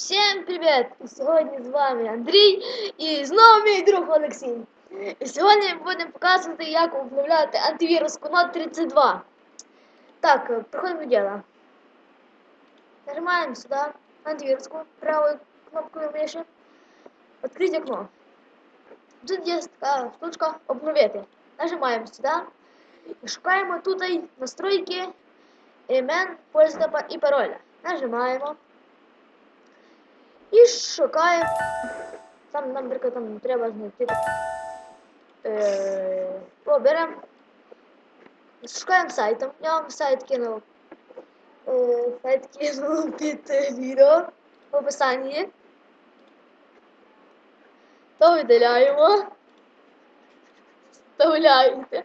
Всім привіт! І сьогодні з вами Андрій і знову мій друг Олексій. І сьогодні ми будемо показувати, як обновляти антивірус Конот 32. Так, е, приходимо до діла. Нажимаємо сюди антивіруску правою кнопкою миші. Відкрити окно. Тут є така штучка обновити. Нажимаємо сюди і шукаємо тут настройки імен, пользователя і пароля. Нажимаємо. І шукаємо. Там, нам, наприклад, там треба знайти. Е, о, беремо. Шукаємо сайтом. Я вам сайт кинув. Е, сайт кинув під відео в описанні. То видаляємо. Вставляєте.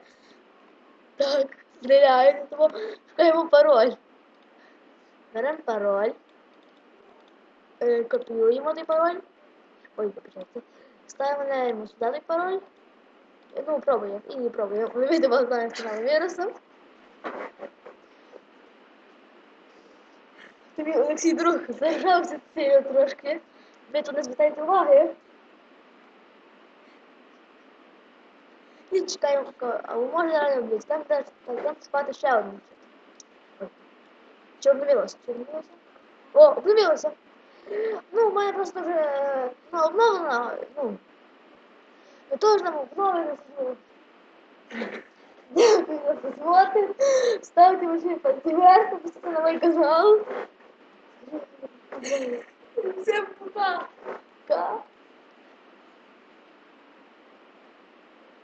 Так, видаляєте, тому шукаємо пароль. Беремо пароль. Е, копіюємо той пароль. Ой, вибачайте. Ставимо сюди той пароль. Е, Ну, пробуємо. І не пробуємо. Ми видимо знаємо канал вірусом. Тобі Олексій друг зажався цією трошки. Ви тут не звертайте уваги. І чекаємо, а може реально буде. Там теж там спати ще одну. Чи обновилося? Чи? О, обновилося. Ну, в мене просто вже е, ну, обновлено, ну, я теж нам обновлено. ну. Дякую за просмотр. Ставте ваші пальці вверх, підписуйтесь на мой канал. Всем пока!